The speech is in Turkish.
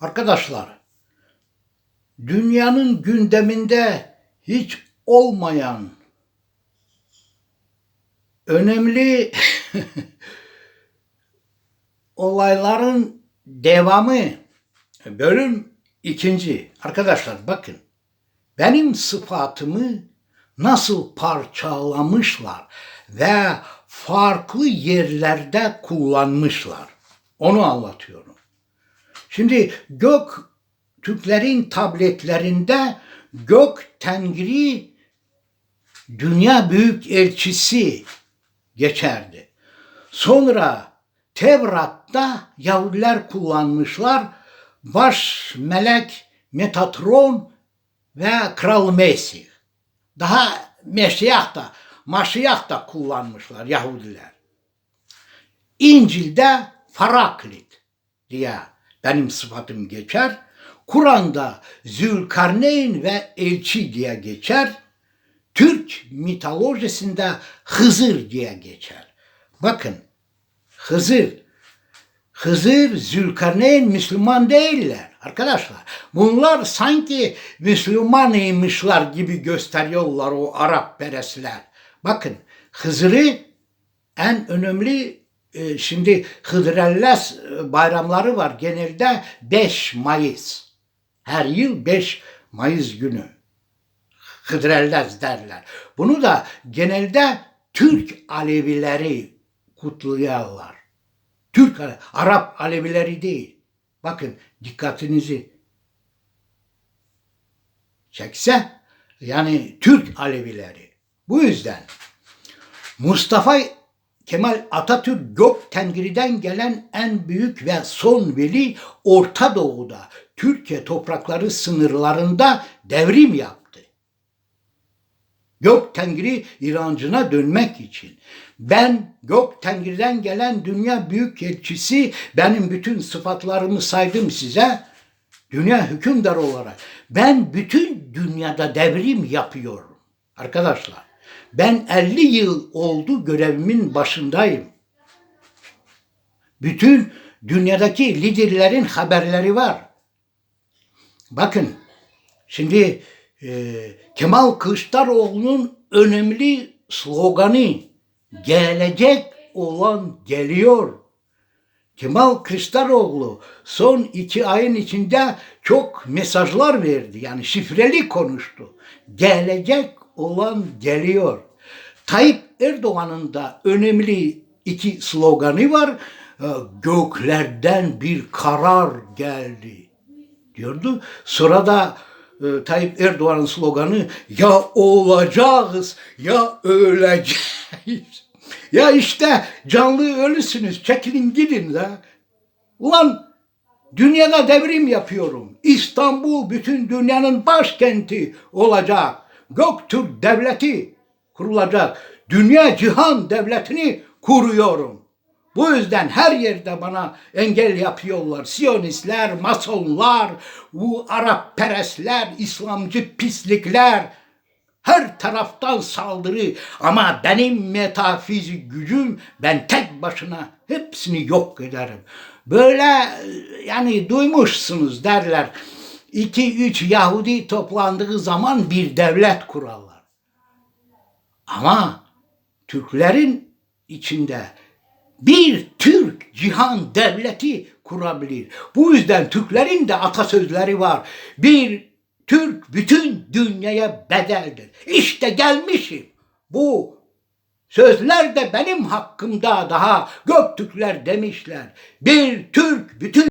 Arkadaşlar, dünyanın gündeminde hiç olmayan önemli olayların devamı bölüm ikinci. Arkadaşlar bakın benim sıfatımı nasıl parçalamışlar ve farklı yerlerde kullanmışlar. Onu anlatıyorum. Şimdi gök Türklerin tabletlerinde gök tengri dünya büyük elçisi geçerdi. Sonra Tevrat'ta Yahudiler kullanmışlar. Baş melek Metatron ve Kral Mesih. Daha Meşiyah da, Maşiyah da kullanmışlar Yahudiler. İncil'de Faraklit diye benim sıfatım geçer. Kur'an'da Zülkarneyn ve Elçi diye geçer. Türk mitolojisinde Hızır diye geçer. Bakın Hızır, Hızır, Zülkarneyn Müslüman değiller arkadaşlar. Bunlar sanki Müslümanıymışlar gibi gösteriyorlar o Arap peresler. Bakın Hızır'ı en önemli e, şimdi Hıdrellez bayramları var. Genelde 5 Mayıs. Her yıl 5 Mayıs günü. Hıdrellez derler. Bunu da genelde Türk Alevileri kutluyorlar. Türk Arap Alevileri değil. Bakın dikkatinizi çekse yani Türk Alevileri. Bu yüzden Mustafa Kemal Atatürk gök tengiriden gelen en büyük ve son veli Orta Doğu'da Türkiye toprakları sınırlarında devrim yaptı. Gök tengiri inancına dönmek için. Ben gök tengiriden gelen dünya büyük elçisi benim bütün sıfatlarımı saydım size. Dünya hükümdar olarak. Ben bütün dünyada devrim yapıyorum. Arkadaşlar ben 50 yıl oldu görevimin başındayım. Bütün dünyadaki liderlerin haberleri var. Bakın şimdi e, Kemal Kılıçdaroğlu'nun önemli sloganı gelecek olan geliyor. Kemal Kılıçdaroğlu son iki ayın içinde çok mesajlar verdi. Yani şifreli konuştu. Gelecek olan geliyor. Tayyip Erdoğan'ın da önemli iki sloganı var. Ee, Göklerden bir karar geldi diyordu. Sonra da e, Tayyip Erdoğan'ın sloganı ya olacağız ya öleceğiz. ya işte canlı ölüsünüz çekilin gidin de. Ulan dünyada devrim yapıyorum. İstanbul bütün dünyanın başkenti olacak. Göktürk devleti kurulacak. Dünya cihan devletini kuruyorum. Bu yüzden her yerde bana engel yapıyorlar. Siyonistler, masonlar, bu Arap perestler, İslamcı pislikler. Her taraftan saldırı ama benim metafizik gücüm ben tek başına hepsini yok ederim. Böyle yani duymuşsunuz derler. İki üç Yahudi toplandığı zaman bir devlet kurarlar. Ama Türklerin içinde bir Türk cihan devleti kurabilir. Bu yüzden Türklerin de atasözleri var. Bir Türk bütün dünyaya bedeldir. İşte gelmişim. Bu sözler de benim hakkımda daha Göktürkler demişler. Bir Türk bütün